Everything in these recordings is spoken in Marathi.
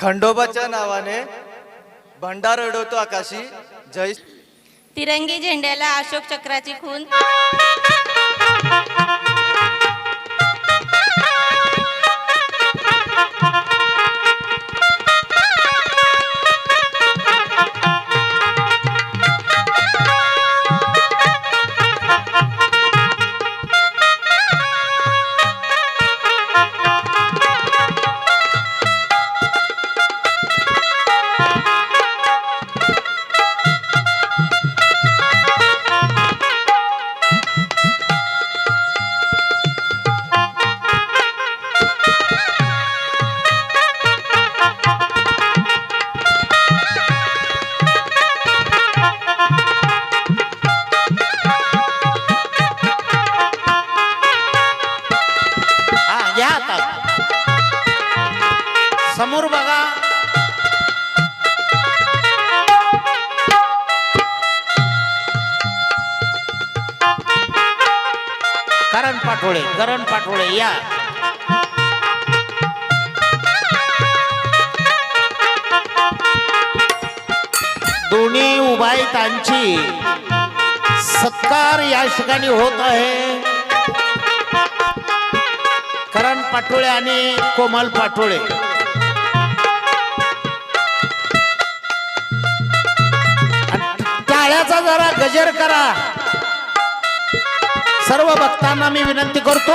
खंडोबाच्या नावाने भंडार उडवतो आकाशी. जय तिरंगी झेंड्याला अशोक चक्राची खून. करण पाठोळे करण पाटोळे या. दोन्ही उभायतांची सत्कार या ठिकाणी होत आहे. करण पाटोळे आणि कोमल पाटोळे. टाळ्याचा जरा गजर करा. सर्व भक्तांना मी विनंती करतो.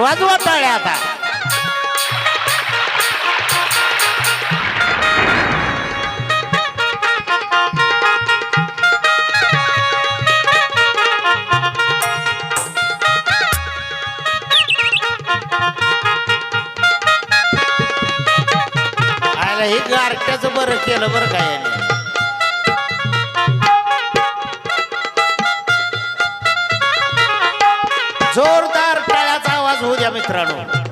वाजवा टाळ्या आता. हे गारट्याचं बरं केलं बरं काय जोरदार टाळ्याचा आवाज होऊ द्या मित्रांनो.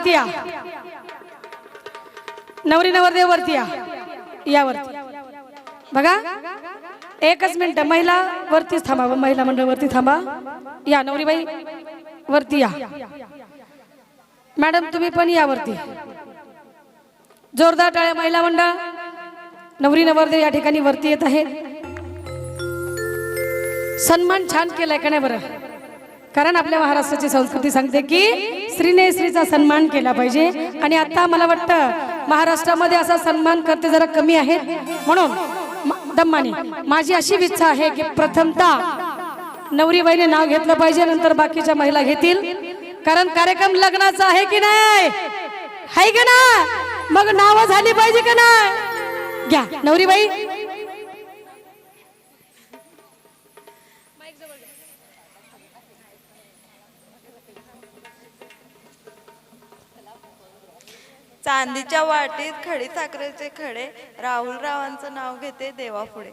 वरती या. नवरी नवरदेव वरती या. या बघा एकच मिनिट महिला वरतीच थांबा महिला मंडळ वरती थांबा. या नवरीबाई वरती या. मॅडम तुम्ही पण यावरती जोरदार टाळ्या महिला मंडळ. नवरी नवरदेव या ठिकाणी वरती येत आहेत. सन्मान छान केलाय का नाही बरं? कारण आपल्या महाराष्ट्राची संस्कृती सांगते की स्त्रीने स्त्रीचा सन्मान केला पाहिजे. आणि आता मला वाटतं महाराष्ट्रामध्ये असा सन्मान करते जरा कमी आहेत. म्हणून म- दम्मानी माझी अशी इच्छा आहे की प्रथमतः नवरीबाईने नाव घेतलं पाहिजे नंतर बाकीच्या महिला घेतील. कारण कार्यक्रम लग्नाचा आहे की नाही? आहे का ना मग नावं झाली पाहिजे का नाही? घ्या नवरीबाई. चांदीच्या वाटीत खडी साखरेचे खडे. राहुल रावांचं नाव घेते देवापुढे.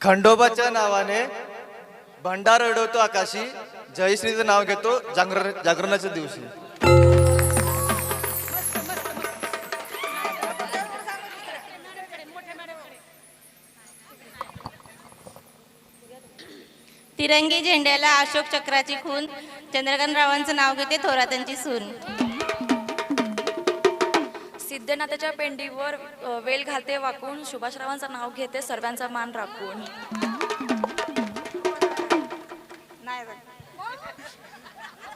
खंडोबाच्या नावाने भंडार उडवतो आकाशी. जयश्रीचं नाव घेतो जागर जागरणाच्या दिवशी. तिरंगी झेंड्याला अशोक चक्राची खून. चंद्रकांत रावांचं नाव घेते थोरातांची सून. सिद्धनाथाच्या पेंडीवर वेल घालते वाकून. सुभाषरावांचं नाव घेते सर्वांचा मान राखून.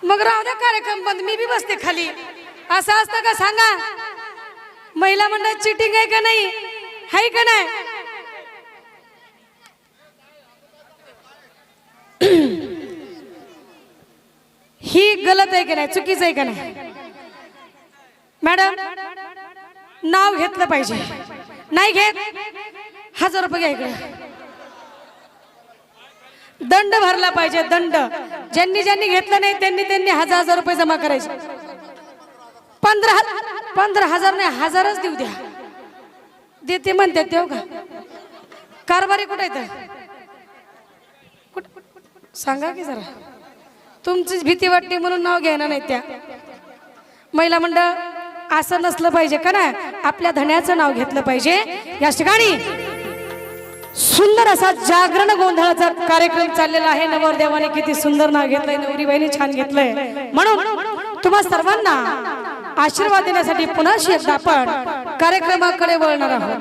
मग राहू द्या कार्यक्रम बंद. मी बी बसते खाली. असं असतं का सांगा? महिला मंडळ चिटिंग आहे का नाही? आहे का नाही ही गलत आहे की नाही? चुकीचं आहे का नाही? मॅडम नाव घेतलं पाहिजे. नाही घेत? हजार रुपये घ्या इकडे. दंड भरला पाहिजे दंड. ज्यांनी ज्यांनी घेतलं नाही त्यांनी त्यांनी हजार हजार रुपये जमा करायचे. पंधरा पंधरा हजार नाही हजारच देऊ द्या. देते म्हणते देऊ का? कारभारी कुठे येत सांगा की जरा. तुमचीच भीती वाटते म्हणून नाव घेणार नाही त्या. महिला मंडळ असं नसलं पाहिजे का ना आपल्या धण्याचं नाव घेतलं पाहिजे. या ठिकाणी सुंदर असा जागरण गोंधळाचा कार्यक्रम चाललेला आहे. नवरदेवाने किती सुंदर नाव घेतलंय नवरीबाईने छान घेतलंय. म्हणून तुम्हा सर्वांना आशीर्वाद देण्यासाठी पुन्हा एकदा आपण कार्यक्रमाकडे वळणार आहोत.